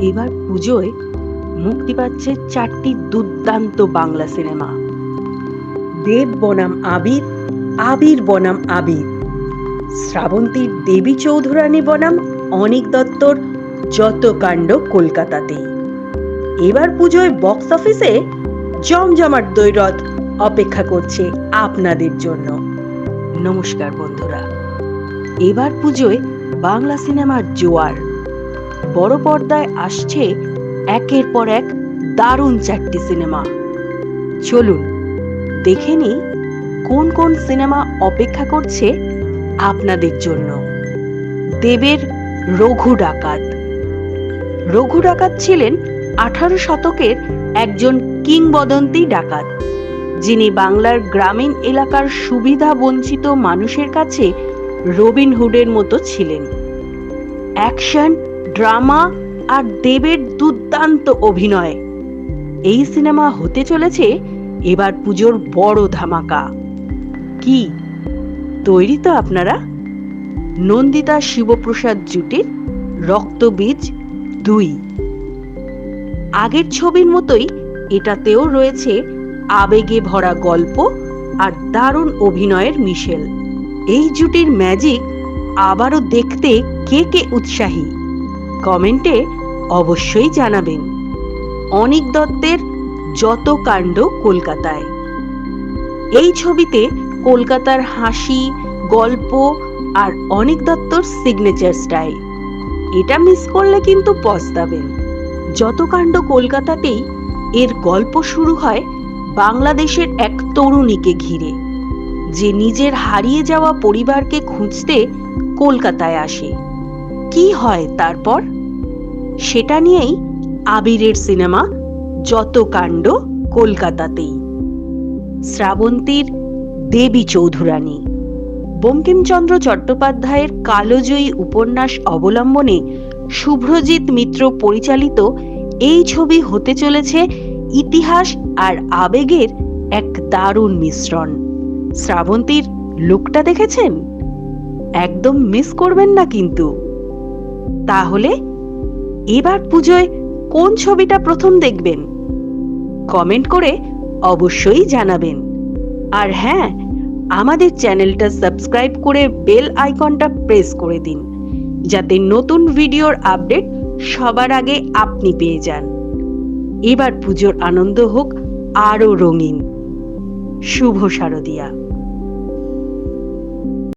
এবার পুজোয় মুক্তি পাচ্ছে চারটি দুর্দান্ত বাংলা সিনেমা। দেব বনাম আবির আবির বনাম আবির। শ্রাবন্তীর দেবী চৌধুরানী বনাম অনিক দত্তর যত কাণ্ড কলকাতাতেই এবার পুজোয় বক্স অফিসে জমজমাট দৈরথ অপেক্ষা করছে আপনাদের জন্য। নমস্কার বন্ধুরা। এবার পুজোয় বাংলা সিনেমার জোয়ার। বড় পর্দায় আসছে একের পর এক দারুণ চারটি সিনেমা। চলুন, দেখে নিই কোন কোন সিনেমা অপেক্ষা করছে আপনাদের জন্য। দেবের রঘু ডাকাত। রঘু ডাকাত ছিলেন আঠারো শতকের একজন কিংবদন্তি ডাকাত, যিনি বাংলার গ্রামীণ এলাকার সুবিধা বঞ্চিত মানুষের কাছে রবিনহুডের মতো ছিলেন। অ্যাকশন ড্রামা আর দেবের দুর্দান্ত অভিনয়। এই সিনেমা হতে চলেছে এবার পুজোর বড় ধামাকা। কি? তৈরি তো আপনারা। নন্দিতা শিবপ্রসাদ জুটির রক্তবীজ দুই। আগের ছবির মতোই এটাতেও রয়েছে আবেগে ভরা গল্প আর দারুণ অভিনয়ের মিশেল। এই জুটির ম্যাজিক আবারও দেখতে কে কে উৎসাহী? কমেন্টে অবশ্যই জানাবেন। অনিক দত্তের যত কাণ্ড কলকাতায়। এই ছবিতে কলকাতার হাসি, গল্প আর অনিক দত্তর সিগনেচার স্টাইল এটা মিস করলে কিন্তু পস্তাবেন। যত কাণ্ড কলকাতাতেই এর গল্প শুরু হয় বাংলাদেশের এক তরুণীকে ঘিরে। যে নিজের হারিয়ে যাওয়া পরিবারকে খুঁজতে কলকাতায় আসে। কি হয় তারপর? সেটা নিয়েই আবিরের সিনেমা যত কাণ্ড কলকাতাতেই। শ্রাবন্তীর দেবী চৌধুরানী। বঙ্কিমচন্দ্র চট্টোপাধ্যায়ের কালোজয়ী উপন্যাস অবলম্বনে শুভ্রজিৎ মিত্র পরিচালিত এই ছবি হতে চলেছে ইতিহাস আর আবেগের এক দারুণ মিশ্রণ। শ্রাবন্তীর লুকটা দেখেছেন? একদম মিস করবেন না কিন্তু। তাহলে এবার পুজোয় কোন ছবিটা প্রথম দেখবেন? কমেন্ট করে অবশ্যই জানাবেন। আর হ্যাঁ আমাদের চ্যানেলটা সাবস্ক্রাইব করে বেল আইকনটা প্রেস করে দিন, যাতে নতুন ভিডিওর আপডেট সবার আগে আপনি পেয়ে যান। এবার পুজোর আনন্দ হোক আরও রঙিন। শুভ শারদিয়া।